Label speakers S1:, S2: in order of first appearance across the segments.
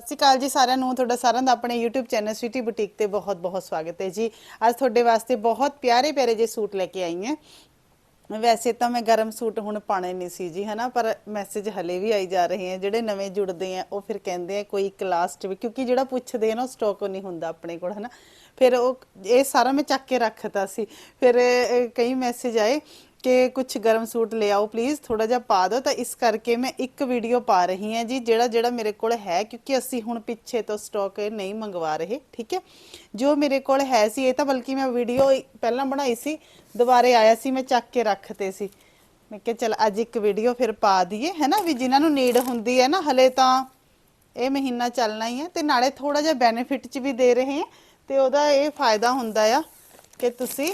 S1: ਸਤਿ ਸ਼੍ਰੀ ਅਕਾਲ ਜੀ ਸਾਰਿਆਂ ਨੂੰ। ਤੁਹਾਡਾ ਸਾਰਿਆਂ ਦਾ ਆਪਣੇ YouTube ਚੈਨਲ ਸਵੀਟੀ ਬੁਟੀਕ ਤੇ ਬਹੁਤ-ਬਹੁਤ ਸਵਾਗਤ ਹੈ ਜੀ। ਅੱਜ ਤੁਹਾਡੇ ਵਾਸਤੇ ਬਹੁਤ ਪਿਆਰੇ ਪਿਆਰੇ ਜਿਹੇ ਸੂਟ ਲੈ ਕੇ ਆਈ ਹਾਂ। ਵੈਸੇ ਤਾਂ ਮੈਂ ਗਰਮ ਸੂਟ ਹੁਣ ਪਾਣੇ ਨਹੀਂ ਸੀ ਜੀ, ਹਨਾ, ਪਰ ਮੈਸੇਜ ਹਲੇ ਵੀ ਆਈ ਜਾ ਰਹੇ ਆ ਜਿਹੜੇ ਨਵੇਂ ਜੁੜਦੇ ਆ, ਉਹ ਫਿਰ ਕਹਿੰਦੇ ਆ ਕੋਈ ਕਲਾਸ ਚ ਵੀ, ਕਿਉਂਕਿ ਜਿਹੜਾ ਪੁੱਛਦੇ ਆ ਨਾ ਸਟਾਕ ਨਹੀਂ ਹੁੰਦਾ ਆਪਣੇ ਕੋਲ, ਹਨਾ। ਫਿਰ ਉਹ, ਇਹ ਸਾਰਾ ਮੈਂ ਚੱਕ ਕੇ ਰੱਖਤਾ ਸੀ। ਫਿਰ ਕਈ ਮੈਸੇਜ ਆਏ। ਕਿ ਕੁਝ ਗਰਮ ਸੂਟ ਲੈ ਆਓ ਪਲੀਜ਼ ਥੋੜਾ ਜਿਹਾ ਪਾ ਦਿਓ। ਤਾਂ ਇਸ ਕਰਕੇ ਮੈਂ ਇੱਕ ਵੀਡੀਓ ਪਾ ਰਹੀ ਹਾਂ ਜੀ, ਜਿਹੜਾ ਜਿਹੜਾ ਮੇਰੇ ਕੋਲ ਹੈ, ਕਿਉਂਕਿ ਅਸੀਂ ਹੁਣ ਪਿੱਛੇ ਤੋਂ ਸਟਾਕ ਨਹੀਂ ਮੰਗਵਾ ਰਹੇ, ਠੀਕ ਹੈ? ਜੋ ਮੇਰੇ ਕੋਲ ਹੈ ਸੀ, ਇਹ ਤਾਂ ਬਲਕਿ ਮੈਂ ਵੀਡੀਓ ਪਹਿਲਾਂ ਬਣਾਈ ਸੀ, ਦੁਬਾਰੇ ਆਇਆ ਸੀ, ਮੈਂ ਚੱਕ ਕੇ ਰੱਖਤੇ ਸੀ। ਮੈਂ ਕਿਹਾ, ਚਲ ਅੱਜ ਇੱਕ ਵੀਡੀਓ ਫਿਰ ਪਾ ਦਈਏ, ਹੈ ਵੀ ਜਿਨ੍ਹਾਂ ਨੂੰ ਨੀਡ ਹੁੰਦੀ ਹੈ ਨਾ, ਹਲੇ ਤਾਂ ਇਹ ਮਹੀਨਾ ਚੱਲਣਾ ਹੀ ਹੈ ਤੇ ਨਾਲੇ ਥੋੜਾ ਜਿਹਾ ਬੈਨੀਫਿਟ ਚ ਵੀ ਦੇ ਰਹੇ ਹਾਂ ਤੇ ਉਹਦਾ ਇਹ ਫਾਇਦਾ ਹੁੰਦਾ ਆ ਕਿ ਤੁਸੀਂ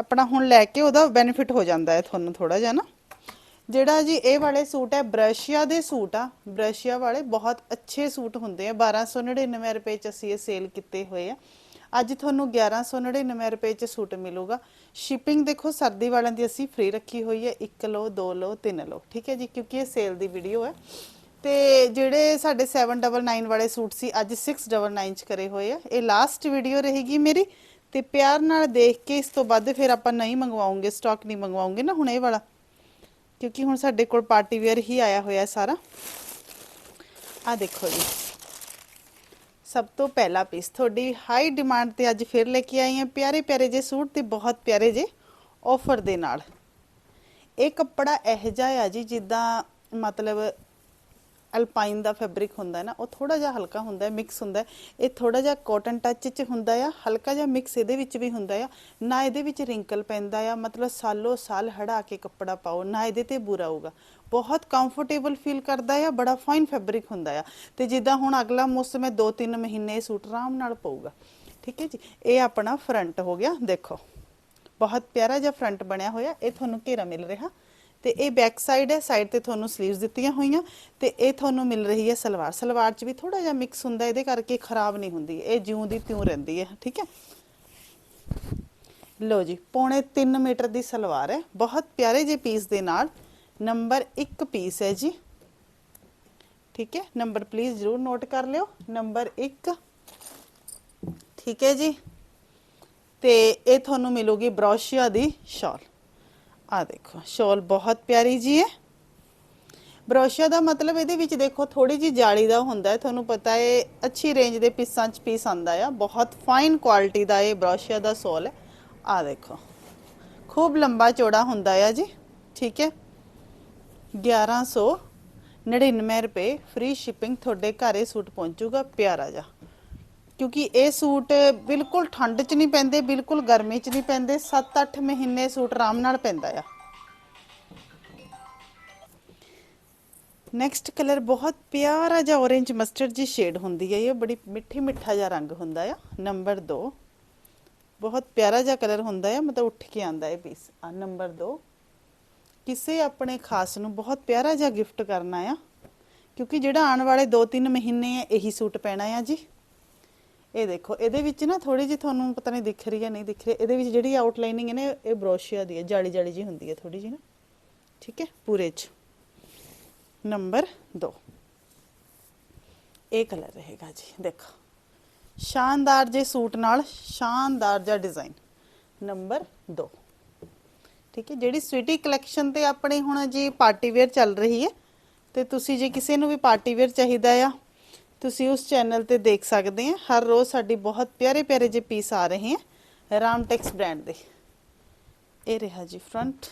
S1: ਆਪਣਾ ਹੁਣ ਲੈ ਕੇ ਉਹਦਾ ਬੈਨੀਫਿਟ ਹੋ ਜਾਂਦਾ ਹੈ ਤੁਹਾਨੂੰ ਥੋੜਾ ਜਿਹਾ ਨਾ। ਜਿਹੜਾ ਜੀ ਇਹ ਵਾਲੇ ਸੂਟ ਹੈ, ਬ੍ਰਸ਼ੀਆ ਦੇ ਸੂਟ ਆ, ਬ੍ਰਸ਼ੀਆ ਵਾਲੇ ਬਹੁਤ ਅੱਛੇ ਸੂਟ ਹੁੰਦੇ ਆ। 1299 ਰੁਪਏ ਚ ਅਸੀਂ ਇਹ ਸੇਲ ਕੀਤੇ ਹੋਏ ਆ। ਅੱਜ ਤੁਹਾਨੂੰ 1199 ਰੁਪਏ ਚ ਸੂਟ ਮਿਲੂਗਾ। ਸ਼ਿਪਿੰਗ ਦੇਖੋ, ਸਰਦੀ ਵਾਲਿਆਂ ਦੀ ਅਸੀਂ ਫ੍ਰੀ ਰੱਖੀ ਹੋਈ ਹੈ। 1 ਲੋ 2 ਲੋ 3 ਲੋ ਠੀਕ ਹੈ ਜੀ, ਕਿਉਂਕਿ ਇਹ ਸੇਲ ਦੀ ਵੀਡੀਓ ਹੈ। ਤੇ ਜਿਹੜੇ ਸਾਡੇ 799 ਵਾਲੇ ਸੂਟ ਸੀ, ਅੱਜ 699 ਚ ਕਰੇ ਹੋਏ ਆ। ਇਹ ਲਾਸਟ ਵੀਡੀਓ ਰਹੇਗੀ ਮੇਰੀ। ਤੇ ਪਿਆਰ ਨਾਲ ਦੇਖ ਕੇ ਇਸ ਤੋਂ ਵੱਧ ਫਿਰ ਆਪਾਂ ਨਹੀਂ ਮੰਗਵਾਉਂਗੇ ਸਟਾਕ ਨਹੀਂ ਮੰਗਵਾਉਂਗੇ ਨਾ ਹੁਣ ਇਹ ਵਾਲਾ। ਕਿਉਂਕਿ ਹੁਣ ਸਾਡੇ ਕੋਲ ਪਾਰਟੀ ਵੇਅਰ ਹੀ ਆਇਆ ਹੋਇਆ ਸਾਰਾ। ਆ ਦੇਖੋ ਜੀ। ਸਭ ਤੋਂ ਪਹਿਲਾ ਪੀਸ ਤੁਹਾਡੀ ਹਾਈ ਡਿਮਾਂਡ ਤੇ ਅੱਜ ਫਿਰ ਲੈ ਕੇ ਆਈ ਹਾਂ। ਪਿਆਰੇ ਪਿਆਰੇ ਜੇ ਸੂਟ ਤੇ ਬਹੁਤ ਪਿਆਰੇ ਜੇ ਆਫਰ ਦੇ ਨਾਲ। ਇਹ ਕੱਪੜਾ ਇਹ ਜਿਹਾ ਆ ਜੀ, ਜਿੱਦਾਂ ਮਤਲਬ ਅਲਪਾਈਨ ਦਾ ਫੈਬਰਿਕ ਹੁੰਦਾ ਨਾ, ਉਹ ਥੋੜਾ ਜਿਹਾ ਹਲਕਾ ਹੁੰਦਾ ਹੈ ਮਿਕਸ ਹੁੰਦਾ ਹੈ। ਇਹ ਥੋੜਾ ਜਿਹਾ ਕਾਟਨ ਟੱਚ ਚ ਹੁੰਦਾ ਆ, ਹਲਕਾ ਜਿਹਾ ਮਿਕਸ ਇਹਦੇ ਵਿੱਚ ਵੀ ਹੁੰਦਾ ਆ। ਨਾ ਇਹਦੇ ਵਿੱਚ ਰਿੰਕਲ ਪੈਂਦਾ ਆ, ਮਤਲਬ ਸਾਲੋ ਸਾਲ ਹੜਾ ਕੇ ਕੱਪੜਾ ਪਾਓ, ਨਾ ਇਹਦੇ ਤੇ ਬੁਰਾ ਹੋਊਗਾ। ਬਹੁਤ ਕੰਫਰਟੇਬਲ ਫੀਲ ਕਰਦਾ ਆ, ਬੜਾ ਫਾਈਨ ਫੈਬਰਿਕ ਹੁੰਦਾ ਆ। ਤੇ ਜਿੱਦਾਂ ਹੁਣ ਅਗਲਾ ਮੌਸਮ ਹੈ 2-3 ਮਹੀਨੇ ਇਹ ਸੂਟ ਆਰਾਮ ਨਾਲ ਪਊਗਾ। ਠੀਕ ਹੈ ਜੀ? ਇਹ ਆਪਣਾ ਫਰੰਟ ਹੋ ਗਿਆ, ਦੇਖੋ। ਬਹੁਤ ਪਿਆਰਾ ਜਿਹਾ ਫਰੰਟ ਬਣਿਆ ਹੋਇਆ, ਇਹ ਤੁਹਾਨੂੰ ਘੇਰਾ ਮਿਲ ਰਿਹਾ। ਤੇ ਇਹ ਬੈਕ ਸਾਈਡ ਹੈ ਸਾਈਡ ਤੇ ਤੁਹਾਨੂੰ 슬ੀਵਸ ਦਿੱਤੀਆਂ ਹੋਈਆਂ ਤੇ ਇਹ ਤੁਹਾਨੂੰ ਮਿਲ ਰਹੀ ਹੈ ਸਲਵਾਰ। ਸਲਵਾਰ 'ਚ ਵੀ ਥੋੜਾ ਜਿਹਾ ਮਿਕਸ ਹੁੰਦਾ, ਇਹਦੇ ਕਰਕੇ ਖਰਾਬ ਨਹੀਂ ਹੁੰਦੀ, ਇਹ ਜਿਉਂ ਦੀ ਤਿਉਂ ਰਹਿੰਦੀ ਹੈ, ਠੀਕ ਹੈ? ਲੋ ਜੀ, ਪੌਣੇ 3 ਮੀਟਰ ਦੀ ਸਲਵਾਰ ਹੈ, ਬਹੁਤ ਪਿਆਰੇ ਜੇ ਪੀਸ ਦੇ ਨਾਲ ਨੰਬਰ 1 ਪੀਸ ਹੈ ਜੀ। ਠੀਕ ਹੈ ਨੰਬਰ ਪਲੀਜ਼ ਜ਼ਰੂਰ ਨੋਟ ਕਰ ਲਿਓ ਨੰਬਰ 1 ਠੀਕ ਹੈ ਜੀ? ਤੇ ਇਹ ਤੁਹਾਨੂੰ ਮਿਲੂਗੀ ਬ੍ਰੋਸ਼ੀਆ ਦੀ ਸ਼ਾਲ ਆ ਦੇਖੋ, ਸ਼ਾਲ ਬਹੁਤ ਪਿਆਰੀ ਜੀ ਹੈ। ਬ੍ਰੋਸ਼ੀਆ ਦਾ ਮਤਲਬ ਇਹਦੇ ਵਿੱਚ ਦੇਖੋ ਥੋੜੀ ਜੀ ਜਾਲੀ ਦਾ ਹੁੰਦਾ ਹੈ। ਤੁਹਾਨੂੰ ਪਤਾ ਹੈ ਅੱਛੀ ਰੇਂਜ ਦੇ ਪੀਸਾਂ 'ਚ ਪੀਸ ਆਂਦਾ ਆ। ਬਹੁਤ ਫਾਈਨ ਕੁਆਲਿਟੀ ਦਾ ਇਹ ਬਰੋਸ਼ਾ ਦਾ ਸੋਲ ਹੈ। ਆ ਦੇਖੋ, ਖੂਬ ਲੰਬਾ ਚੌੜਾ ਹੁੰਦਾ ਆ ਜੀ। ਠੀਕ ਹੈ। 1199 ਰੁਪਏ ਫ੍ਰੀ ਸ਼ਿਪਿੰਗ ਤੁਹਾਡੇ ਘਰੇ ਸੂਟ ਪਹੁੰਚੂਗਾ, ਪਿਆਰਾ ਜਿਹਾ। ਕਿਉਂਕਿ ਇਹ ਸੂਟ ਬਿਲਕੁਲ ਠੰਡ 'ਚ ਨਹੀਂ ਪੈਂਦੇ, ਬਿਲਕੁਲ ਗਰਮੀ 'ਚ ਨਹੀਂ ਪੈਂਦੇ 7-8 ਮਹੀਨੇ ਸੂਟ ਆਰਾਮ ਨਾਲ ਪੈਂਦਾ ਆ। ਨੈਕਸਟ ਕਲਰ ਬਹੁਤ ਪਿਆਰਾ ਜਿਹਾ orange ਮਸਟਰਡ ਜੀ ਸ਼ੇਡ ਹੁੰਦੀ ਹੈ ਇਹ ਬੜੀ ਮਿੱਠੀ ਮਿੱਠਾ ਜਿਹਾ ਰੰਗ ਹੁੰਦਾ ਆ। ਨੰਬਰ 2 ਬਹੁਤ ਪਿਆਰਾ ਜਿਹਾ ਕਲਰ ਹੁੰਦਾ ਆ ਮਤਲਬ ਉੱਠ ਕੇ ਆਂਦਾ ਇਹ ਪੀਸ ਆ ਨੰਬਰ 2 ਕਿਸੇ ਆਪਣੇ ਖਾਸ ਨੂੰ ਬਹੁਤ ਪਿਆਰਾ ਜਿਹਾ ਗਿਫਟ ਕਰਨਾ ਆ, ਕਿਉਂਕਿ ਜਿਹੜਾ ਆਉਣ ਵਾਲੇ 2-3 ਮਹੀਨੇ ਹੈ ਇਹੀ ਸੂਟ ਪੈਣਾ ਆ ਜੀ। ਇਹ ਦੇਖੋ, ਇਹਦੇ ਵਿੱਚ ਨਾ ਥੋੜੀ ਜਿਹੀ ਤੁਹਾਨੂੰ ਪਤਾ ਨਹੀਂ ਦਿਖ ਰਹੀ ਹੈ ਨਹੀਂ ਦਿਖ ਰਹੀ, ਇਹਦੇ ਵਿੱਚ ਜਿਹੜੀ ਆਊਟਲਾਈਨਿੰਗ ਹੈ ਨਾ, ਇਹ ਬ੍ਰੋਸ਼ੀਆ ਦੀ ਹੈ ਜਾਲੀ ਜਾਲੀ ਜੀ ਹੁੰਦੀ ਹੈ ਥੋੜੀ ਜਿਹੀ ਨਾ। ਠੀਕ ਹੈ? ਪੂਰੇ ਚ। ਨੰਬਰ 2 ਇਹ ਕਲਰ ਰਹੇਗਾ ਜੀ, ਦੇਖੋ। ਸ਼ਾਨਦਾਰ ਜੇ ਸੂਟ ਨਾਲ, ਸ਼ਾਨਦਾਰ ਜਿਹਾ ਡਿਜ਼ਾਈਨ ਨੰਬਰ 2 ਠੀਕ ਹੈ? ਜਿਹੜੀ ਸਵੀਟੀ ਕਲੈਕਸ਼ਨ ਤੇ ਆਪਣੇ ਹੁਣ ਜੀ ਪਾਰਟੀ ਵੇਅਰ ਚੱਲ ਰਹੀ ਹੈ, ਤੇ ਤੁਸੀਂ ਜੇ ਕਿਸੇ ਨੂੰ ਵੀ ਪਾਰਟੀ ਵੇਅਰ ਚਾਹੀਦਾ ਆ ਤੁਸੀਂ ਉਸ ਚੈਨਲ ਤੇ ਦੇਖ ਸਕਦੇ ਆ, ਹਰ ਰੋਜ਼ ਸਾਡੀ ਬਹੁਤ ਪਿਆਰੇ ਪਿਆਰੇ ਜਿਹੇ ਪੀਸ ਆ ਰਹੇ ਹੈ ਰਾਮਟੈਕਸ ਬ੍ਰਾਂਡ ਦੇ। ਇਹ ਰਿਹਾ ਜੀ ਫਰੰਟ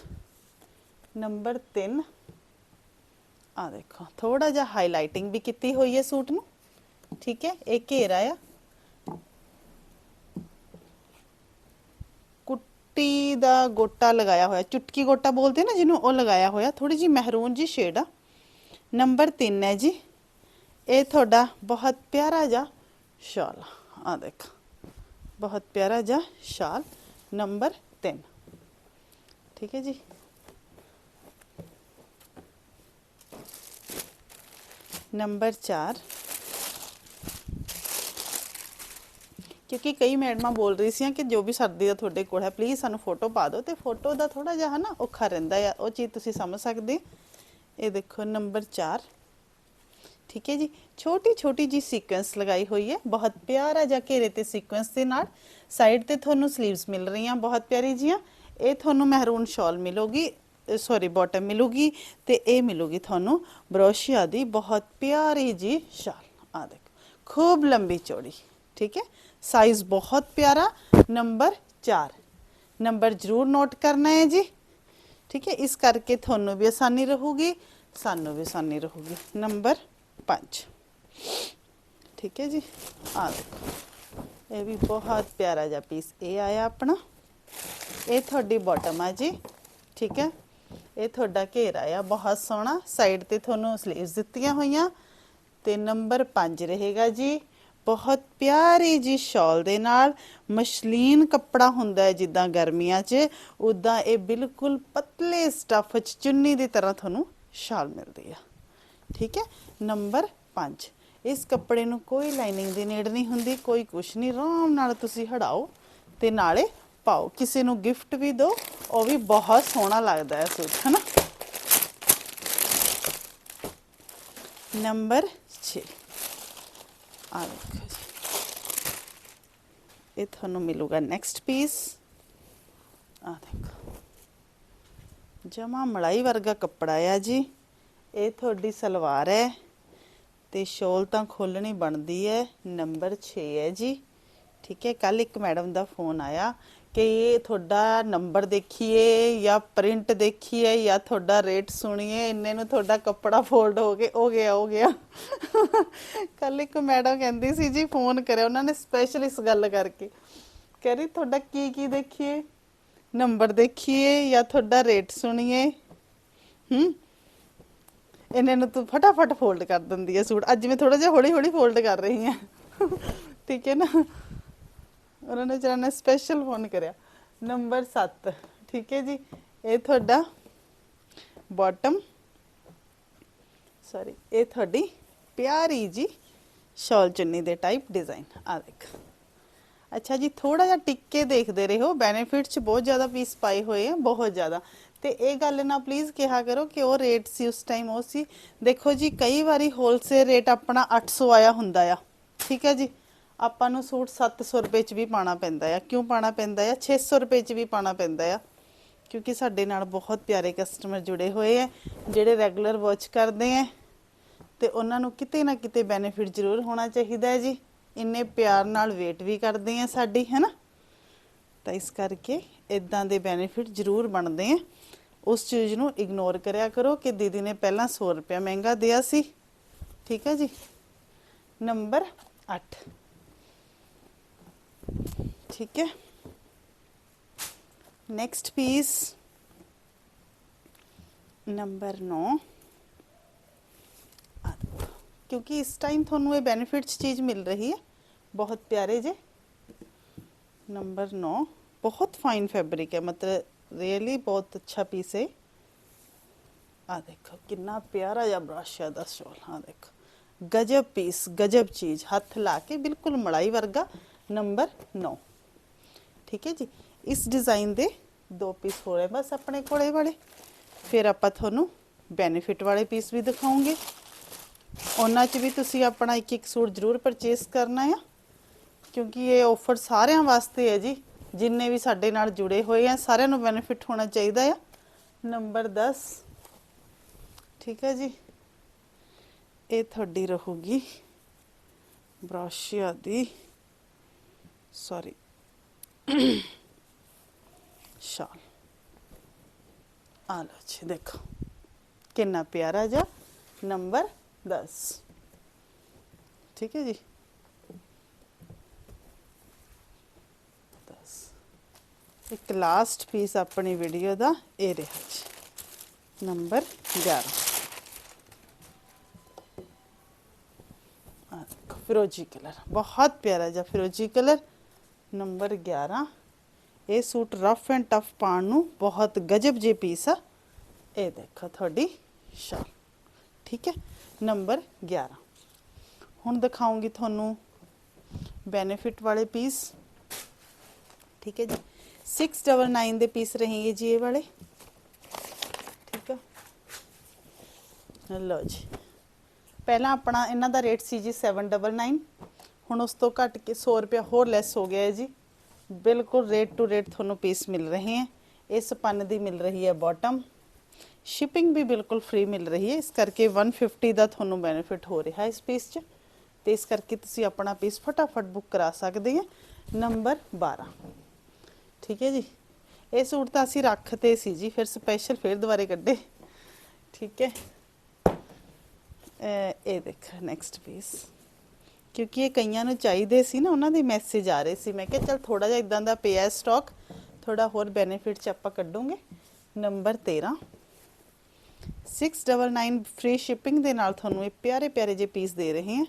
S1: ਨੰਬਰ 3 ਆ ਦੇਖੋ ਥੋੜਾ ਜਿਹਾ ਹਾਈਲਾਈਟਿੰਗ ਵੀ ਕੀਤੀ ਹੋਈ ਹੈ ਸੂਟ ਨੂੰ। ਠੀਕ ਹੈ, ਇਹ ਘੇਰਾ ਆ। ਕੁੱਟੀ ਦਾ ਗੋਟਾ ਲਗਾਇਆ ਹੋਇਆ, ਚੁਟਕੀ ਗੋਟਾ ਬੋਲਦੇ ਨਾ ਜਿਹਨੂੰ, ਉਹ ਲਗਾਇਆ ਹੋਇਆ ਥੋੜੀ ਜੀ ਮਹਿਰੂਨ ਜੀ ਸ਼ੇਡ ਆ। ਨੰਬਰ 3 ਹੈ ਜੀ। ਇਹ ਤੁਹਾਡਾ ਬਹੁਤ ਪਿਆਰਾ ਜਿਹਾ ਸ਼ਾਲ ਆ। ਦੇਖੋ। ਬਹੁਤ ਪਿਆਰਾ ਜਿਹਾ ਸ਼ਾਲ ਨੰਬਰ 3 ਠੀਕ ਹੈ ਜੀ? ਨੰਬਰ 4 ਕਿਉਂਕਿ ਕਈ ਮੈਡਮਾਂ ਬੋਲ ਰਹੀ ਸੀ ਕਿ ਜੋ ਵੀ ਸਰਦੀ ਦਾ ਤੁਹਾਡੇ ਕੋਲ ਹੈ ਪਲੀਜ਼ ਸਾਨੂੰ ਫੋਟੋ ਪਾ ਦਿਓ ਤੇ ਫੋਟੋ ਦਾ ਥੋੜਾ ਜਿਹਾ ਹਨਾ ਔਖਾ ਰਹਿੰਦਾ ਆ। ਉਹ ਚੀਜ਼ ਤੁਸੀਂ ਸਮਝ ਸਕਦੇ ਇਹ ਦੇਖੋ ਨੰਬਰ 4 ਠੀਕ ਹੈ ਜੀ। ਛੋਟੀ ਛੋਟੀ ਜੀ ਸੀਕੁਐਂਸ ਲਗਾਈ ਹੋਈ ਹੈ। ਬਹੁਤ ਪਿਆਰਾ ਜਿਹਾ ਘੇਰੇ ਤੇ ਸੀਕੁਐਂਸ ਦੇ ਨਾਲ ਸਾਈਡ ਤੇ ਤੁਹਾਨੂੰ 슬ੀਵਸ ਮਿਲ ਰਹੀਆਂ ਬਹੁਤ ਪਿਆਰੀ ਜੀਆਂ। ਇਹ ਤੁਹਾਨੂੰ ਮਹਿਰੂਨ ਸ਼ਾਲ ਮਿਲੂਗੀ ਸੌਰੀ ਬਾਟਮ ਮਿਲੂਗੀ ਤੇ ਇਹ ਮਿਲੂਗੀ ਤੁਹਾਨੂੰ ਬਰੋਸ਼ੀਆ ਦੀ ਬਹੁਤ ਪਿਆਰੀ ਜੀ ਸ਼ਾਲ ਆ ਦੇਖੋ, ਖੂਬ ਲੰਬੀ ਚੌੜੀ, ਠੀਕ ਹੈ। ਸਾਈਜ਼ ਬਹੁਤ ਪਿਆਰਾ ਨੰਬਰ 4 ਨੰਬਰ ਜ਼ਰੂਰ ਨੋਟ ਕਰਨਾ ਹੈ ਜੀ। ਠੀਕ ਹੈ, ਇਸ ਕਰਕੇ ਤੁਹਾਨੂੰ ਵੀ ਆਸਾਨੀ ਰਹੂਗੀ, ਸਾਨੂੰ ਵੀ ਆਸਾਨੀ ਰਹੂਗੀ। ਨੰਬਰ 5 ਠੀਕ ਹੈ ਜੀ? ਆ ਦੇਖੋ। ਇਹ ਵੀ ਬਹੁਤ ਪਿਆਰਾ ਜਿਹਾ ਪੀਸ ਇਹ ਆਇਆ ਆਪਣਾ। ਇਹ ਤੁਹਾਡੀ ਬਾਟਮ ਆ ਜੀ। ਠੀਕ ਹੈ? ਇਹ ਤੁਹਾਡਾ ਘੇਰਾ ਆ ਬਹੁਤ ਸੋਹਣਾ। ਸਾਈਡ ਤੇ ਤੁਹਾਨੂੰ 슬ੀਵਸ ਦਿੱਤੀਆਂ ਹੋਈਆਂ। ਤੇ ਨੰਬਰ 5 ਰਹੇਗਾ ਜੀ। ਬਹੁਤ ਪਿਆਰੀ ਜੀ ਸ਼ਾਲ ਦੇ ਨਾਲ। ਮਸ਼ਲੀਨ ਕੱਪੜਾ ਹੁੰਦਾ ਹੈ ਜਿੱਦਾਂ ਗਰਮੀਆਂ 'ਚ। ਉਦਾਂ ਇਹ ਬਿਲਕੁਲ ਪਤਲੇ ਸਟਫ 'ਚ ਚੁੰਨੀ ਦੀ ਤਰ੍ਹਾਂ ਤੁਹਾਨੂੰ ਸ਼ਾਲ ਮਿਲਦੀ ਆ। ਠੀਕ ਹੈ? ਨੰਬਰ 5 ਇਸ ਕੱਪੜੇ ਨੂੰ ਕੋਈ ਲਾਈਨਿੰਗ ਦੀ ਨੇੜ ਨਹੀਂ ਹੁੰਦੀ, ਕੋਈ ਕੁਛ ਨਹੀਂ। ਆਰਾਮ ਨਾਲ ਤੁਸੀਂ ਹਟਾਓ ਤੇ ਨਾਲੇ ਪਾਓ। ਕਿਸੇ ਨੂੰ ਗਿਫਟ ਵੀ ਦਿਓ, ਉਹ ਵੀ ਬਹੁਤ ਸੋਹਣਾ ਲੱਗਦਾ ਹੈ ਸੂਟ, ਹਨਾ? ਨੰਬਰ 6 ਆ ਦੇਖੋ ਜੀ। ਇਹ ਤੁਹਾਨੂੰ ਮਿਲੂਗਾ ਨੈਕਸਟ ਪੀਸ ਆ ਦੇਖੋ। ਜਮਾ ਮਲਾਈ ਵਰਗਾ ਕੱਪੜਾ ਆ ਜੀ। ਇਹ ਤੁਹਾਡੀ ਸਲਵਾਰ ਹੈ ਤੇ ਸ਼ੋਲ ਤਾਂ ਖੋਲਣੀ ਬਣਦੀ ਹੈ, ਨੰਬਰ 6 ਹੈ ਜੀ। ਠੀਕ ਹੈ ਕੱਲ ਇੱਕ ਮੈਡਮ ਦਾ ਫੋਨ ਆਇਆ ਕਿ ਇਹ ਤੁਹਾਡਾ ਨੰਬਰ ਦੇਖੀਏ ਜਾਂ ਪ੍ਰਿੰਟ ਦੇਖੀਏ ਜਾਂ ਤੁਹਾਡਾ ਰੇਟ ਸੁਣੀਏ, ਇੰਨੇ ਨੂੰ ਤੁਹਾਡਾ ਕੱਪੜਾ ਫੋਲਡ ਹੋ ਗਿਆ ਹੋ ਗਿਆ ਹੋ ਗਿਆ। ਕੱਲ ਇੱਕ ਮੈਡਮ ਕਹਿੰਦੀ ਸੀ ਜੀ, ਫੋਨ ਕਰਿਆ, ਉਹਨਾਂ ਨੇ ਸਪੈਸ਼ਲ ਇਸ ਗੱਲ ਕਰਕੇ। ਕਹਿ ਰਹੀ, ਤੁਹਾਡਾ ਕੀ ਕੀ ਦੇਖੀਏ? ਨੰਬਰ ਦੇਖੀਏ ਜਾਂ ਤੁਹਾਡਾ ਰੇਟ ਸੁਣੀਏ? ਹੂੰ ਇਹਨੇ ਨੂੰ ਤੂੰ ਫਟਾਫਟ ਫੋਲਡ ਕਰ ਦਿੰਦੀ ਹੈ ਸੂਟ। ਅੱਜ ਮੈਂ ਥੋੜਾ ਜਿਹਾ ਹੌਲੀ ਹੌਲੀ ਫੋਲਡ ਕਰ ਰਹੀ ਹਾਂ। ਠੀਕ ਹੈ ਨਾ? ਉਹਨਾਂ ਨੇ ਜਰਾ ਨੇ ਸਪੈਸ਼ਲ ਫੋਨ ਕਰਿਆ। ਨੰਬਰ 7 ਠੀਕ ਹੈ ਜੀ? ਇਹ ਤੁਹਾਡਾ ਬਾਟਮ ਸੌਰੀ ਇਹ ਤੁਹਾਡੀ ਪਿਆਰੀ ਜੀ ਸ਼ਾਲ ਚੁੰਨੀ ਦੇ ਟਾਈਪ ਡਿਜ਼ਾਈਨ ਆ ਦੇਖ। ਅੱਛਾ ਜੀ ਥੋੜਾ ਜਿਹਾ ਟਿੱਕੇ ਦੇਖਦੇ ਰਹੋ। ਬੈਨੀਫਿਟ ਚ ਬਹੁਤ ਜ਼ਿਆਦਾ ਪੀਸ ਪਾਏ ਹੋਏ ਆ, ਬਹੁਤ ਜ਼ਿਆਦਾ। ਤੇ ਇਹ ਗੱਲ ਨਾ ਪਲੀਜ਼ ਕਿਹਾ ਕਰੋ ਕਿ ਉਹ ਰੇਟ ਸੀ ਉਸ ਟਾਈਮ ਉਹ ਸੀ। ਦੇਖੋ ਜੀ, ਕਈ ਵਾਰੀ ਹੋਲਸੇਲ ਰੇਟ ਆਪਣਾ 800 ਆਇਆ ਹੁੰਦਾ ਆ। ਠੀਕ ਹੈ ਜੀ? ਆਪਾਂ ਨੂੰ ਸੂਟ 700 ਰੁਪਏ ਚ ਵੀ ਪਾਣਾ ਪੈਂਦਾ ਆ। ਕਿਉਂ ਪਾਣਾ ਪੈਂਦਾ ਆ? 600 ਰੁਪਏ ਚ ਵੀ ਪਾਣਾ ਪੈਂਦਾ ਆ। ਕਿਉਂਕਿ ਸਾਡੇ ਨਾਲ ਬਹੁਤ ਪਿਆਰੇ ਕਸਟਮਰ ਜੁੜੇ ਹੋਏ ਆ, ਜਿਹੜੇ ਰੈਗੂਲਰ ਵਾਚ ਕਰਦੇ ਆ। ਤੇ ਉਹਨਾਂ ਨੂੰ ਕਿਤੇ ਨਾ ਕਿਤੇ ਬੈਨੀਫਿਟ ਜ਼ਰੂਰ ਹੋਣਾ ਚਾਹੀਦਾ ਹੈ ਜੀ। ਇੰਨੇ ਪਿਆਰ ਨਾਲ ਵੇਟ ਵੀ ਕਰਦੇ ਆ ਸਾਡੀ, ਹੈਨਾ? ਤਾਂ ਇਸ ਕਰਕੇ ਇਦਾਂ ਦੇ ਬੈਨੀਫਿਟ ਜ਼ਰੂਰ ਬਣਦੇ ਆ। ਉਸ ਚੀਜ਼ ਨੂੰ ਇਗਨੋਰ ਕਰਿਆ ਕਰੋ ਕਿ ਦੀਦੀ ਨੇ ਪਹਿਲਾਂ 100 ਰੁਪਏ ਮਹਿੰਗਾ ਦਿਆ ਸੀ। ਠੀਕ ਹੈ ਜੀ? ਨੰਬਰ 8 ਠੀਕ ਹੈ? ਨੈਕਸਟ ਪੀਸ ਨੰਬਰ 9 ਕਿਉਂਕਿ ਇਸ ਟਾਈਮ ਤੁਹਾਨੂੰ ਇਹ ਬੈਨੀਫਿਟਸ ਚੀਜ਼ ਮਿਲ ਰਹੀ ਹੈ। ਬਹੁਤ ਪਿਆਰੇ ਜੇ। ਨੰਬਰ 9 ਬਹੁਤ ਫਾਈਨ ਫੈਬਰਿਕ ਹੈ। ਮਤਲਬ ਰੀਅਲੀ ਬਹੁਤ ਅੱਛਾ ਪੀਸ ਹੈ। ਆ ਦੇਖੋ, ਕਿੰਨਾ ਪਿਆਰਾ ਜਿਹਾ ਬ੍ਰਸ਼ ਹੈ ਦਾ ਸ਼ੋਲ ਆ ਦੇਖੋ, ਗਜਬ ਪੀਸ ਗਜਬ ਚੀਜ਼। ਹੱਥ ਲਾ ਕੇ ਬਿਲਕੁਲ ਮਲਾਈ ਵਰਗਾ ਨੰਬਰ 9 ਠੀਕ ਹੈ ਜੀ? ਇਸ ਡਿਜ਼ਾਈਨ ਦੇ ਦੋ ਪੀਸ ਹੋ ਰਹੇ ਬਸ ਆਪਣੇ ਕੋਲੇ ਵਾਲੇ। ਫਿਰ ਆਪਾਂ ਤੁਹਾਨੂੰ ਬੈਨੀਫਿਟ ਵਾਲੇ ਪੀਸ ਵੀ ਦਿਖਾਉਂਗੇ। ਉਹਨਾਂ 'ਚ ਵੀ ਤੁਸੀਂ ਆਪਣਾ ਇੱਕ ਇੱਕ ਸੂਟ ਜ਼ਰੂਰ ਪਰਚੇਸ ਕਰਨਾ ਆ। ਕਿਉਂਕਿ ਇਹ ਆਫਰ ਸਾਰਿਆਂ ਵਾਸਤੇ ਹੈ ਜੀ। ਜਿੰਨੇ ਵੀ ਸਾਡੇ ਨਾਲ ਜੁੜੇ ਹੋਏ ਆ, ਸਾਰਿਆਂ ਨੂੰ ਬੈਨੀਫਿਟ ਹੋਣਾ ਚਾਹੀਦਾ ਆ। ਨੰਬਰ 10 ਠੀਕ ਹੈ ਜੀ। ਇਹ ਤੁਹਾਡੀ ਰਹੂਗੀ ਬ੍ਰਾਸ਼ੀਆ ਦੀ ਸੌਰੀ ਸ਼ਾਲ। ਆ ਲਓ ਜੀ, ਦੇਖੋ। ਕਿੰਨਾ ਪਿਆਰਾ ਜਿਹਾ। ਨੰਬਰ 10 ਠੀਕ ਹੈ ਜੀ 10 ਇੱਕ ਲਾਸਟ ਪੀਸ ਆਪਣੀ ਵੀਡੀਓ ਦਾ ਇਹ ਰਿਹਾ ਜੀ। ਨੰਬਰ 11 ਫਿਰੋਜੀ ਕਲਰ, ਬਹੁਤ ਪਿਆਰਾ ਜਿਹਾ ਫਿਰੋਜੀ ਕਲਰ। ਨੰਬਰ 11 ਇਹ ਸੂਟ ਰਫ ਐਂਡ ਟਫ ਪਾਉਣ ਨੂੰ ਬਹੁਤ ਗਜਬ ਜੇ ਪੀਸ ਆ। ਇਹ ਦੇਖੋ ਤੁਹਾਡੀ ਸ਼ਾਲ ਠੀਕ ਹੈ? ਨੰਬਰ 11 ਹੁਣ ਦਿਖਾਉਂਗੀ ਤੁਹਾਨੂੰ ਬੈਨੀਫਿਟ ਵਾਲੇ ਪੀਸ ਠੀਕ ਹੈ ਜੀ? 699 ਦੇ ਪੀਸ रहेंगे ਜੀ ਇਹ ਵਾਲੇ ਠੀਕ ਹੈ ਲਓ ਜੀ ਪਹਿਲਾਂ ਆਪਣਾ ਇਹਨਾਂ ਦਾ ਰੇਟ ਸੀ ਜੀ 799 ਹੁਣ ਉਸ ਤੋਂ ਘੱਟ ਕੇ 100 ਰੁਪਏ ਹੋਰ ਲੈਸ ਹੋ ਗਿਆ ਹੈ ਜੀ ਬਿਲਕੁਲ ਰੇਟ ਟੂ ਰੇਟ ਤੁਹਾਨੂੰ ਪੀਸ ਮਿਲ ਰਹੇ ਹੈ ਇਸ ਪੰਨ ਦੀ ਮਿਲ ਰਹੀ ਹੈ ਬਾਟਮ ਸ਼ਿਪਿੰਗ ਵੀ ਬਿਲਕੁਲ ਫ੍ਰੀ ਮਿਲ ਰਹੀ ਹੈ ਇਸ ਕਰਕੇ 150 ਦਾ ਤੁਹਾਨੂੰ ਬੈਨੀਫਿਟ ਹੋ ਰਿਹਾ ਹੈ ਇਸ ਪੀਸ 'ਚ ਤੇ ਇਸ ਕਰਕੇ ਤੁਸੀਂ ਆਪਣਾ ਪੀਸ ਫਟਾਫਟ ਬੁੱਕ ਕਰਾ ਸਕਦੇ ਹੋ ਨੰਬਰ 12 ਠੀਕ ਹੈ ਜੀ। ਇਹ ਸੂਟ ਤਾਂ ਅਸੀਂ ਰੱਖਤੇ ਸੀ ਜੀ, ਫਿਰ ਸਪੈਸ਼ਲ ਫਿਰ ਦੁਬਾਰੇ ਕੱਢੇ। ਠੀਕ ਹੈ। ਇਹ ਦੇਖ ਨੈਕਸਟ ਪੀਸ ਕਿਉਂਕਿ ਇਹ ਕਈਆਂ ਨੂੰ ਚਾਹੀਦੇ ਸੀ ਨਾ, ਉਹਨਾਂ ਦੇ ਮੈਸੇਜ ਆ ਰਹੇ ਸੀ। ਮੈਂ ਕਿਹਾ ਚਲ ਥੋੜਾ ਜਿਹਾ ਇਦਾਂ ਦਾ ਪਿਆ ਸਟਾਕ ਥੋੜਾ ਹੋਰ ਬੈਨੀਫਿਟ ਚ ਆਪਾਂ ਕੱਢੂਗੇ। ਨੰਬਰ 13 699 ਫ੍ਰੀ ਸ਼ਿਪਿੰਗ ਦੇ ਨਾਲ ਤੁਹਾਨੂੰ ਇਹ ਪਿਆਰੇ ਪਿਆਰੇ ਜੇ ਪੀਸ ਦੇ ਰਹੇ ਹਾਂ।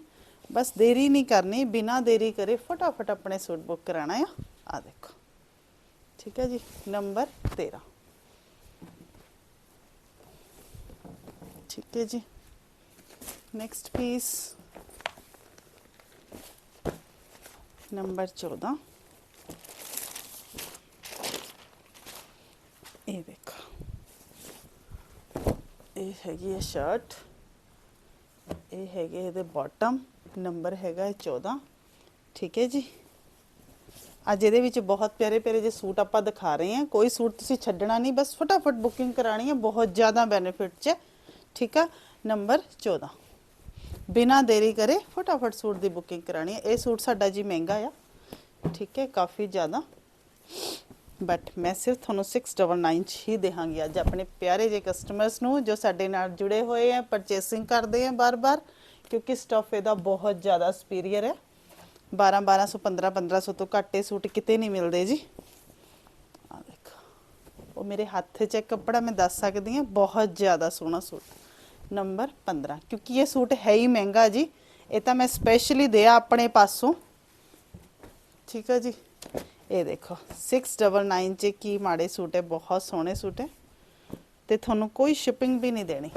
S1: ਬਸ ਦੇਰੀ ਨਹੀਂ ਕਰਨੀ, ਬਿਨਾ ਦੇਰੀ ਕਰੇ ਫਟਾਫਟ ਆਪਣੇ ਸੂਟ ਬੁੱਕ ਕਰਾਣਾ ਆ। ਆ ਦੇਖੋ। ਠੀਕ ਹੈ ਜੀ ਨੰਬਰ 13 ਠੀਕ ਹੈ ਜੀ ਨੈਕਸਟ ਪੀਸ ਨੰਬਰ 14 ਇਹ ਦੇਖੋ ਇਹ ਹੈਗੀ ਹੈ ਸ਼ਰਟ ਇਹ ਹੈਗੇ ਇਹਦੇ ਬਾਟਮ ਨੰਬਰ ਹੈਗਾ ਹੈ 14 ਠੀਕ ਹੈ ਜੀ ਅੱਜ ਇਹਦੇ ਵਿੱਚ ਬਹੁਤ ਪਿਆਰੇ ਪਿਆਰੇ ਜੇ ਸੂਟ ਆਪਾਂ ਦਿਖਾ ਰਹੇ ਹਾਂ। ਕੋਈ ਸੂਟ ਤੁਸੀਂ ਛੱਡਣਾ ਨਹੀਂ, ਬਸ ਫਟਾਫਟ ਬੁਕਿੰਗ ਕਰਾਣੀ ਹੈ। ਬਹੁਤ ਜ਼ਿਆਦਾ ਬੈਨੀਫਿਟ 'ਚ ਠੀਕ ਆ? ਨੰਬਰ 14 ਬਿਨਾ ਦੇਰੀ ਕਰੇ ਫਟਾਫਟ ਸੂਟ ਦੀ ਬੁਕਿੰਗ ਕਰਾਣੀ ਹੈ। ਇਹ ਸੂਟ ਸਾਡਾ ਜੀ ਮਹਿੰਗਾ ਆ। ਠੀਕ ਹੈ? ਕਾਫੀ ਜ਼ਿਆਦਾ। ਬਟ ਮੈਂ ਸਿਰਫ ਤੁਹਾਨੂੰ 699 ਚ ਹੀ ਦੇਹਾਂਗੀ ਅੱਜ ਆਪਣੇ ਪਿਆਰੇ ਜੇ ਕਸਟਮਰਸ ਨੂੰ, ਜੋ ਸਾਡੇ ਨਾਲ ਜੁੜੇ ਹੋਏ ਆ ਪਰਚੇਸਿੰਗ ਕਰਦੇ ਆ ਬਾਰ-ਬਾਰ, ਕਿਉਂਕਿ ਸਟਫ ਇਹਦਾ ਬਹੁਤ ਜ਼ਿਆਦਾ ਸੁਪੀਰੀਅਰ ਹੈ। 12 1200 15 1500 ਤੋਂ ਘੱਟ ਇਹ ਸੂਟ ਕਿਤੇ ਨਹੀਂ ਮਿਲਦੇ ਜੀ। ਆ ਦੇਖੋ, ਉਹ ਮੇਰੇ ਹੱਥ 'ਚ ਕੱਪੜਾ, ਮੈਂ ਦੱਸ ਸਕਦੀ ਹਾਂ, ਬਹੁਤ ਜ਼ਿਆਦਾ ਸੋਹਣਾ ਸੂਟ। ਨੰਬਰ 15 ਕਿਉਂਕਿ ਇਹ ਸੂਟ ਹੈ ਹੀ ਮਹਿੰਗਾ ਜੀ। ਇਹ ਤਾਂ ਮੈਂ ਸਪੈਸ਼ਲੀ ਦਿਆ ਆਪਣੇ ਪਾਸੋਂ। ਠੀਕ ਹੈ ਜੀ? ਇਹ ਦੇਖੋ 699 ਚ ਕੀ ਮਾੜੇ ਸੂਟ ਹੈ, ਬਹੁਤ ਸੋਹਣੇ ਸੂਟ ਹੈ। ਤੇ ਤੁਹਾਨੂੰ ਕੋਈ ਸ਼ਿਪਿੰਗ ਵੀ ਨਹੀਂ ਦੇਣੀ।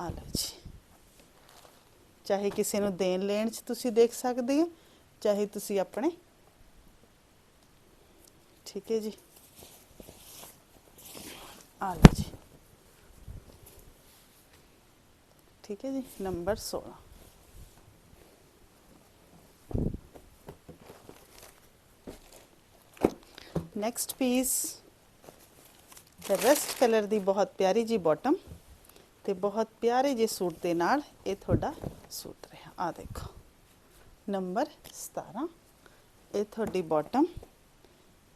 S1: ਆ ਲਓ ਜੀ। ਚਾਹੇ ਕਿਸੇ ਨੂੰ ਦੇਣ ਲੈਣ ਚ ਤੁਸੀਂ ਦੇਖ ਸਕਦੇ ਹੋ, ਚਾਹੇ ਤੁਸੀਂ ਆਪਣੇ। ਠੀਕ ਹੈ ਜੀ। ਆ ਲਓ ਜੀ। ਠੀਕ ਹੈ ਜੀ, number 16 next piece rust colour ਦੀ ਬਹੁਤ ਪਿਆਰੀ ਜੀ ਬਾਟਮ ਤੇ ਬਹੁਤ ਪਿਆਰੇ ਜੇ ਸੂਟ ਦੇ ਨਾਲ ਇਹ ਤੁਹਾਡਾ ਸੂਟ ਰਿਹਾ ਆ ਦੇਖੋ ਨੰਬਰ 17 ਇਹ ਤੁਹਾਡੀ ਬਾਟਮ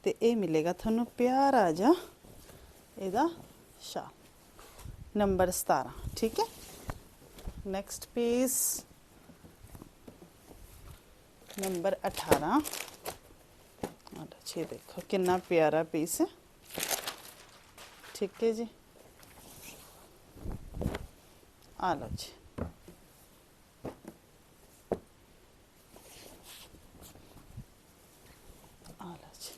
S1: ਤੇ ਇਹ ਮਿਲੇਗਾ ਤੁਹਾਨੂੰ ਪਿਆਰਾ ਜਾ ਇਹਦਾ ਸ਼ਾਲ ਨੰਬਰ 17 ਠੀਕ ਹੈ ਨੈਕਸਟ ਪੀਸ ਨੰਬਰ 18 ਆ ਜੀ ਦੇਖੋ ਕਿੰਨਾ ਪਿਆਰਾ ਪੀਸ ਹੈ ਠੀਕ ਹੈ ਜੀ ਆ ਲਓ ਜੀ ਆ ਲਓ ਜੀ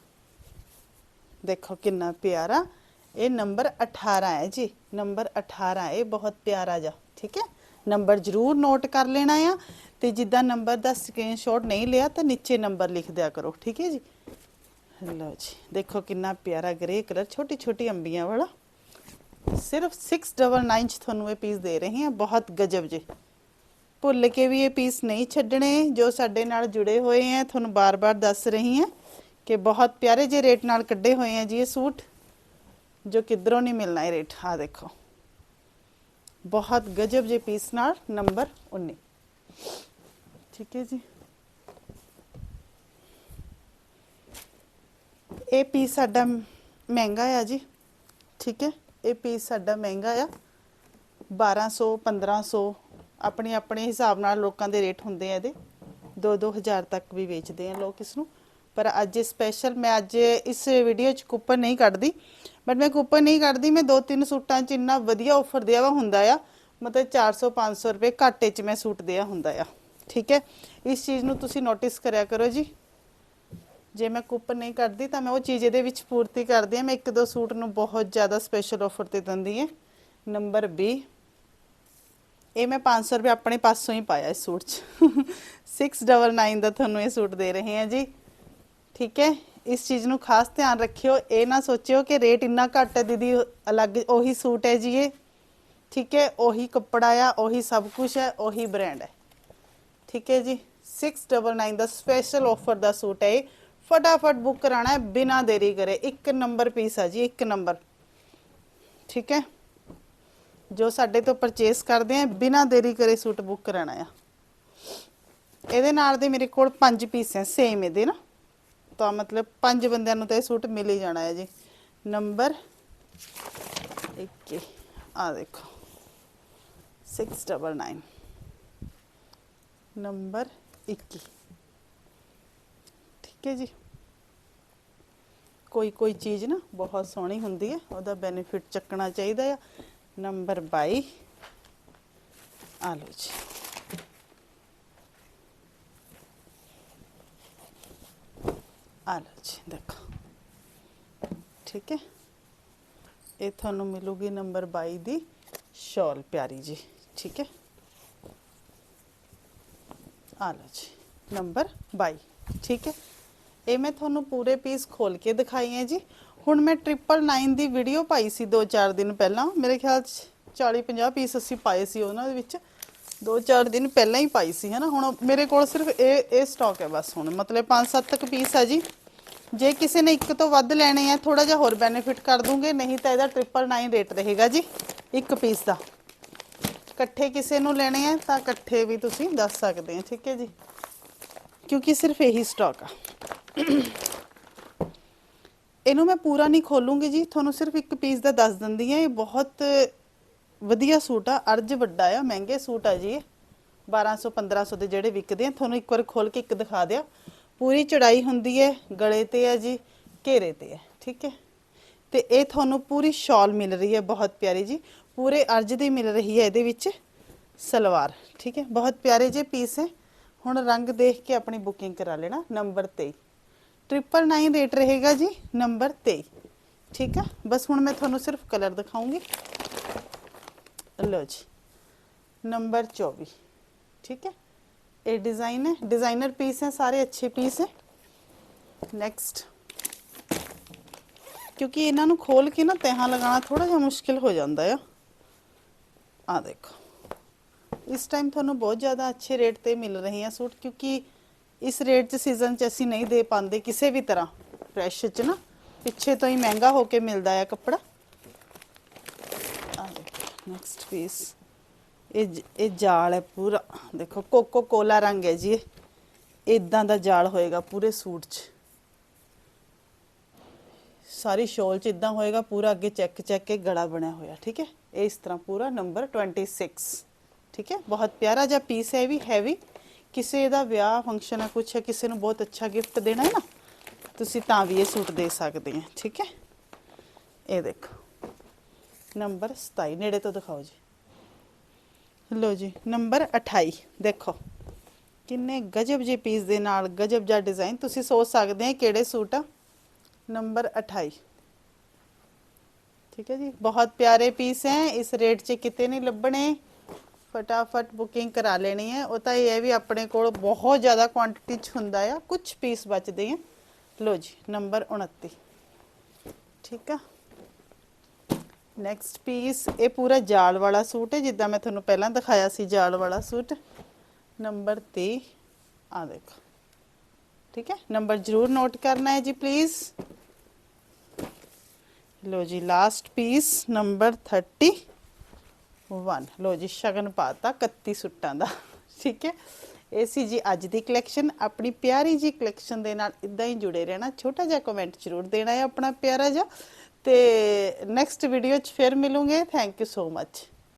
S1: ਦੇਖੋ ਕਿੰਨਾ ਪਿਆਰਾ। ਇਹ ਨੰਬਰ 18 ਹੈ ਜੀ। ਨੰਬਰ 18 ਇਹ ਬਹੁਤ ਪਿਆਰਾ ਜਾ ਠੀਕ ਹੈ? ਨੰਬਰ ਜ਼ਰੂਰ ਨੋਟ ਕਰ ਲੈਣਾ ਆ ਤੇ ਜਿੱਦਾਂ ਨੰਬਰ ਦਾ ਸਕਰੀਨਸ਼ਾਟ ਨਹੀਂ ਲਿਆ ਤਾਂ ਨੀਚੇ ਨੰਬਰ ਲਿਖ ਦਿਆ ਕਰੋ, ਠੀਕ ਹੈ ਜੀ? ਲਓ ਜੀ, ਦੇਖੋ ਕਿੰਨਾ ਪਿਆਰਾ ਗ੍ਰੇ ਕਲਰ ਛੋਟੀ ਛੋਟੀ ਅੰਬੀਆਂ ਵਾਲਾ। ਸਿਰਫ 699 ਚ ਤੁਹਾਨੂੰ ਇਹ ਪੀਸ ਦੇ ਰਹੇ ਹਾਂ, ਬਹੁਤ ਗਜਬ ਜੇ। ਭੁੱਲ ਕੇ ਵੀ ਇਹ ਪੀਸ ਨਹੀਂ ਛੱਡਣੇ, ਜੋ ਸਾਡੇ ਨਾਲ ਜੁੜੇ ਹੋਏ ਆ, ਤੁਹਾਨੂੰ ਬਾਰ-ਬਾਰ ਦੱਸ ਰਹੀ ਹਾਂ। ਕਿ ਬਹੁਤ ਪਿਆਰੇ ਜੇ ਰੇਟ ਨਾਲ ਕੱਢੇ ਹੋਏ ਆ ਜੀ ਇਹ ਸੂਟ, ਜੋ ਕਿਧਰੋਂ ਨਹੀਂ ਮਿਲਣਾ ਇਹ ਰੇਟ। ਆ ਦੇਖੋ। ਬਹੁਤ ਗਜਬ ਜੇ ਪੀਸ ਨਾਲ ਨੰਬਰ 19 ਠੀਕ ਹੈ ਜੀ। ਇਹ ਪੀਸ ਸਾਡਾ ਮਹਿੰਗਾ ਆ ਜੀ। ਠੀਕ ਹੈ। ਇਹ ਪੀਸ ਸਾਡਾ ਮਹਿੰਗਾ ਆ। 1200 1500 ਆਪਣੇ ਆਪਣੇ ਹਿਸਾਬ ਨਾਲ ਲੋਕਾਂ ਦੇ ਰੇਟ ਹੁੰਦੇ ਆ ਇਹਦੇ। 2-2000 ਤੱਕ ਵੀ ਵੇਚਦੇ ਆ ਲੋਕ ਇਸ ਨੂੰ। ਪਰ ਅੱਜ ਸਪੈਸ਼ਲ ਮੈਂ ਅੱਜ ਇਸ ਵੀਡੀਓ 'ਚ ਕੂਪਨ ਨਹੀਂ ਕੱਢਦੀ। ਬਟ ਮੈਂ ਕੂਪਨ ਨਹੀਂ ਕੱਢਦੀ, ਮੈਂ ਦੋ ਤਿੰਨ ਸੂਟਾਂ 'ਚ ਇੰਨਾ ਵਧੀਆ ਆਫਰ ਦਿਆ ਵਾ ਹੁੰਦਾ ਆ। ਮਤਲਬ 400 500 ਰੁਪਏ ਘਾਟੇ 'ਚ ਮੈਂ ਸੂਟ ਦਿਆ ਹੁੰਦਾ ਆ। ਠੀਕ ਹੈ? ਇਸ ਚੀਜ਼ ਨੂੰ ਤੁਸੀਂ ਨੋਟਿਸ ਕਰਿਆ ਕਰੋ ਜੀ। ਜੇ ਮੈਂ ਕੂਪਨ ਨਹੀਂ ਕੱਢਦੀ ਤਾਂ ਮੈਂ ਉਹ ਚੀਜ਼ ਇਹਦੇ ਵਿੱਚ ਪੂਰਤੀ ਕਰਦੀ ਹਾਂ ਮੈਂ ਇੱਕ ਦੋ ਸੂਟ ਨੂੰ ਬਹੁਤ ਜ਼ਿਆਦਾ ਸਪੈਸ਼ਲ ਆਫਰ ਤੇ ਦਿੰਦੀ ਹਾਂ ਨੰਬਰ 20 ਇਹ ਮੈਂ 500 ਰੁਪਏ ਆਪਣੇ ਪਾਸੋਂ ਹੀ ਪਾਇਆ ਇਸ ਸੂਟ 'ਚ। 699 ਦਾ ਤੁਹਾਨੂੰ ਇਹ ਸੂਟ ਦੇ ਰਹੇ ਹਾਂ ਜੀ। ਠੀਕ ਹੈ? ਇਸ ਚੀਜ਼ ਨੂੰ ਖਾਸ ਧਿਆਨ ਰੱਖਿਓ। ਇਹ ਨਾ ਸੋਚਿਓ ਕਿ ਰੇਟ ਇੰਨਾ ਘੱਟ ਹੈ, ਦੀਦੀ, ਅਲੱਗ ਉਹੀ ਸੂਟ ਹੈ ਜੀ ਇਹ। ਠੀਕ ਹੈ? ਉਹੀ ਕੱਪੜਾ ਆ, ਉਹੀ ਸਭ ਕੁਝ ਹੈ, ਉਹੀ ਬ੍ਰਾਂਡ ਹੈ। ਠੀਕ ਹੈ ਜੀ? 699 ਦਾ ਸਪੈਸ਼ਲ ਆਫਰ ਦਾ ਸੂਟ ਹੈ ਇਹ। ਫਟਾਫਟ ਬੁੱਕ ਕਰਾਣਾ ਹੈ, ਬਿਨਾ ਦੇਰੀ ਕਰੇ। ਇੱਕ ਨੰਬਰ ਪੀਸ ਆ ਜੀ, ਇੱਕ ਨੰਬਰ ਠੀਕ ਹੈ? ਜੋ ਸਾਡੇ ਤੋਂ ਪਰਚੇਸ ਕਰਦੇ ਆ, ਬਿਨਾ ਦੇਰੀ ਕਰੇ ਸੂਟ ਬੁੱਕ ਕਰਾਣਾ ਆ। ਇਹਦੇ ਨਾਲ ਦੇ ਮੇਰੇ ਕੋਲ ਪੰਜ ਪੀਸ ਹੈ ਸੇਮ ਇਹਦੇ ਨਾ। ਤਾਂ ਮਤਲਬ ਪੰਜ ਬੰਦਿਆਂ ਨੂੰ ਤਾਂ ਇਹ ਸੂਟ ਮਿਲ ਹੀ ਜਾਣਾ ਹੈ ਜੀ। ਨੰਬਰ 21 ਆ ਦੇਖੋ। 699 ਨੰਬਰ 21 ਠੀਕ ਹੈ ਜੀ। ਕੋਈ ਕੋਈ ਚੀਜ਼ ਨਾ ਬਹੁਤ ਸੋਹਣੀ ਹੁੰਦੀ ਹੈ, ਉਹਦਾ ਬੈਨੀਫਿਟ ਚੱਕਣਾ ਚਾਹੀਦਾ ਆ। ਨੰਬਰ 22 ਆ ਲਓ ਜੀ। ਆ ਲਓ ਜੀ, ਦੇਖੋ। ਠੀਕ ਹੈ? ਇਹ ਤੁਹਾਨੂੰ ਮਿਲੂਗੀ ਨੰਬਰ 22 ਦੀ ਸ਼ਾਲ ਪਿਆਰੀ ਜੀ। ਠੀਕ ਹੈ? ਆ ਲਓ ਜੀ, ਨੰਬਰ 22 ਠੀਕ ਹੈ? ਇਹ ਮੈਂ ਤੁਹਾਨੂੰ ਪੂਰੇ ਪੀਸ ਖੋਲ ਕੇ ਦਿਖਾਈ ਹੈ ਜੀ। ਹੁਣ ਮੈਂ 999 ਦੀ ਵੀਡੀਓ ਪਾਈ ਸੀ 2-4 ਦਿਨ ਪਹਿਲਾਂ। ਮੇਰੇ ਖਿਆਲ ਚ 40-50 ਪੀਸ ਅਸੀਂ ਪਾਏ ਸੀ ਉਹਨਾਂ ਦੇ ਵਿੱਚ। 2-4 ਦਿਨ ਪਹਿਲਾਂ ਹੀ ਪਾਈ ਸੀ, ਹਨਾ? ਹੁਣ ਮੇਰੇ ਕੋਲ ਸਿਰਫ ਇਹ ਇਹ ਸਟਾਕ ਹੈ ਬਸ ਹੁਣ। ਮਤਲਬ 5-7 ਤੱਕ ਪੀਸ ਹੈ ਜੀ। ਜੇ ਕਿਸੇ ਨੇ ਇੱਕ ਤੋਂ ਵੱਧ ਲੈਣੇ ਆ ਥੋੜਾ ਜਿਹਾ ਹੋਰ ਬੈਨੀਫਿਟ ਕਰ ਦੂੰਗੇ, ਨਹੀਂ ਤਾਂ ਇਹਦਾ 999 ਰੇਟ ਰਹੇਗਾ ਜੀ, ਇੱਕ ਪੀਸ ਦਾ। ਇਕੱਠੇ ਕਿਸੇ ਨੂੰ ਲੈਣੇ ਆ, ਤਾਂ ਇਕੱਠੇ ਵੀ ਤੁਸੀਂ ਦੱਸ ਸਕਦੇ ਆ, ਠੀਕ ਹੈ ਜੀ? ਕਿਉਂਕਿ ਸਿਰਫ ਇਹੀ ਸਟਾਕ ਆ। ਇਹਨੂੰ ਮੈਂ ਪੂਰਾ ਨਹੀਂ ਖੋਲੂੰਗੀ ਜੀ, ਤੁਹਾਨੂੰ ਸਿਰਫ ਇੱਕ ਪੀਸ ਦਾ ਦੱਸ ਦਿੰਦੀ ਆ, ਇਹ ਬਹੁਤ ਵਧੀਆ ਸੂਟ ਆ, ਅਰਜ ਵੱਡਾ ਆ, ਮਹਿੰਗੇ ਸੂਟ ਆ ਜੀ ਇਹ। 1200 1500 ਦੇ ਜਿਹੜੇ ਵਿਕਦੇ ਆ, ਤੁਹਾਨੂੰ ਇੱਕ ਵਾਰ ਖੋਲ ਕੇ ਇੱਕ ਦਿਖਾ ਦਿਆ। ਪੂਰੀ ਚੜਾਈ ਹੁੰਦੀ ਹੈ ਗਲੇ ਤੇ ਆ ਜੀ, ਘੇਰੇ ਤੇ ਹੈ ਠੀਕ ਹੈ ਤੇ ਇਹ ਤੁਹਾਨੂੰ ਪੂਰੀ ਸ਼ਾਲ ਮਿਲ ਰਹੀ ਹੈ ਬਹੁਤ ਪਿਆਰੀ ਜੀ। ਪੂਰੇ ਅਰਜ ਦੀ ਮਿਲ ਰਹੀ ਹੈ ਇਹਦੇ ਵਿੱਚ ਸਲਵਾਰ, ਠੀਕ ਹੈ ਬਹੁਤ ਪਿਆਰੇ ਜੇ ਪੀਸ ਹੈ ਹੁਣ ਰੰਗ ਦੇਖ ਕੇ ਆਪਣੀ ਬੁਕਿੰਗ ਕਰਾ ਲੈਣਾ, ਨੰਬਰ 23 ਟ੍ਰਿਪਲ 9 ਰੇਟ ਰਹੇਗਾ ਜੀ, ਨੰਬਰ 23 ਠੀਕ ਹੈ ਬਸ ਹੁਣ ਮੈਂ ਤੁਹਾਨੂੰ ਸਿਰਫ ਕਲਰ ਦਿਖਾਉਂਗੀ। ਲਓ ਜੀ ਨੰਬਰ 24 ਠੀਕ ਹੈ ਇਹ डिज़ाइन है डिज़ाइनर पीस हैं सारे अच्छे पीस है नेक्स्ट ਕਿਉਂਕਿ ਇਹਨਾਂ ਨੂੰ ਖੋਲ ਕੇ ਨਾ ਤਹਾਂ ਲਗਾਉਣਾ ਥੋੜਾ ਜਿਹਾ ਮੁਸ਼ਕਿਲ ਹੋ ਜਾਂਦਾ ਆ ਆ ਦੇਖੋ ਇਸ ਟਾਈਮ ਤੁਹਾਨੂੰ ਬਹੁਤ ਜ਼ਿਆਦਾ ਅੱਛੇ ਰੇਟ ਤੇ ਮਿਲ ਰਹੇ ਆ ਸੂਟ ਕਿਉਂਕਿ ਇਸ ਰੇਟ 'ਚ ਸੀਜ਼ਨ 'ਚ ਅਸੀਂ ਨਹੀਂ ਦੇ ਪਾਉਂਦੇ ਕਿਸੇ ਵੀ ਤਰ੍ਹਾਂ ਫਰੈਸ਼ 'ਚ ਨਾ ਪਿੱਛੇ ਤੋਂ ਹੀ ਮਹਿੰਗਾ ਹੋ ਕੇ ਮਿਲਦਾ ਆ ਕੱਪੜਾ ਆ ਦੇਖੋ ਨੈਕਸਟ ਪੀਸ ਇਹ ਇਹ ਜਾਲ ਹੈ ਪੂਰਾ। ਦੇਖੋ, ਕੋਕੋ ਕੋਲਾ ਰੰਗ ਹੈ ਜੀ ਇਦਾਂ ਦਾ ਜਾਲ ਹੋਏਗਾ ਪੂਰੇ ਸੂਟ 'ਚ। ਸਾਰੀ ਸ਼ੋਲ 'ਚ ਇਦਾਂ ਹੋਏਗਾ, ਪੂਰਾ ਅੱਗੇ ਚੈੱਕ ਚੈੱਕ ਕੇ ਗਲਾ ਬਣਿਆ ਹੋਇਆ, ਠੀਕ ਹੈ? ਇਹ ਇਸ ਤਰ੍ਹਾਂ ਪੂਰਾ ਨੰਬਰ 26 ਠੀਕ ਹੈ? ਬਹੁਤ ਪਿਆਰਾ ਜਿਹਾ ਪੀਸ ਹੈ ਵੀ ਹੈਵੀ ਕਿਸੇ ਦਾ ਵਿਆਹ ਫੰਕਸ਼ਨ ਹੈ ਕੁਛ ਹੈ ਕਿਸੇ ਨੂੰ ਬਹੁਤ ਅੱਛਾ ਗਿਫਟ ਦੇਣਾ ਹੈ ਨਾ, ਤੁਸੀਂ ਤਾਂ ਵੀ ਇਹ ਸੂਟ ਦੇ ਸਕਦੇ ਆ, ਠੀਕ ਹੈ? ਇਹ ਦੇਖੋ। ਨੰਬਰ 27 ਨੇੜੇ ਤੋਂ ਦਿਖਾਓ ਜੀ। ਲੋ ਜੀ, ਨੰਬਰ 28 ਦੇਖੋ। ਕਿੰਨੇ ਗਜਬ ਜੇ ਪੀਸ ਦੇ ਨਾਲ, ਗਜਬ ਜਿਹਾ ਡਿਜ਼ਾਈਨ ਤੁਸੀਂ ਸੋਚ ਸਕਦੇ ਆ ਕਿਹੜੇ ਸੂਟ ਆ? ਨੰਬਰ 28 ਠੀਕ ਹੈ ਜੀ, ਬਹੁਤ ਪਿਆਰੇ ਪੀਸ ਹੈ। ਇਸ ਰੇਟ 'ਚ ਕਿਤੇ ਨਹੀਂ ਲੱਭਣੇ। ਫਟਾਫਟ ਬੁਕਿੰਗ ਕਰਾ ਲੈਣੀ ਹੈ। ਉਹ ਤਾਂ ਇਹ ਹੈ ਵੀ ਆਪਣੇ ਕੋਲ ਬਹੁਤ ਜ਼ਿਆਦਾ ਕੁਆਂਟੀਟੀ 'ਚ ਹੁੰਦਾ ਆ। ਕੁਝ ਪੀਸ ਬਚਦੇ ਆ। ਲੋ ਜੀ, ਨੰਬਰ 29 ਠੀਕ ਆ? ਨੈਕਸਟ ਪੀਸ ਇਹ ਪੂਰਾ ਜਾਲ ਵਾਲਾ ਸੂਟ ਹੈ, ਜਿੱਦਾਂ ਮੈਂ ਤੁਹਾਨੂੰ ਪਹਿਲਾਂ ਦਿਖਾਇਆ ਸੀ ਜਾਲ ਵਾਲਾ ਸੂਟ। ਨੰਬਰ 30 ਆ ਦੇਖੋ। ਠੀਕ ਹੈ? ਨੰਬਰ ਜ਼ਰੂਰ ਨੋਟ ਕਰਨਾ ਹੈ ਜੀ ਪਲੀਜ਼ ਲੋ ਜੀ ਲਾਸਟ ਪੀਸ ਨੰਬਰ 31 ਲੋ ਜੀ, ਸ਼ਗਨ ਪਾਤਾ 31 ਸੂਟਾਂ ਦਾ। ਠੀਕ ਹੈ? ਇਹ ਸੀ ਜੀ ਅੱਜ ਦੀ ਕਲੈਕਸ਼ਨ ਆਪਣੀ ਪਿਆਰੀ ਜੀ ਕਲੈਕਸ਼ਨ ਦੇ ਨਾਲ ਇਦਾਂ ਹੀ ਜੁੜੇ ਰਹਿਣਾ। ਛੋਟਾ ਜਿਹਾ ਕਮੈਂਟ ਜ਼ਰੂਰ ਦੇਣਾ ਹੈ ਆਪਣਾ ਪਿਆਰਾ ਜਿਹਾ। ਤੇ ਨੈਕਸਟ ਵੀਡੀਓ 'ਚ ਫਿਰ ਮਿਲੂਗੇ। Thank you so much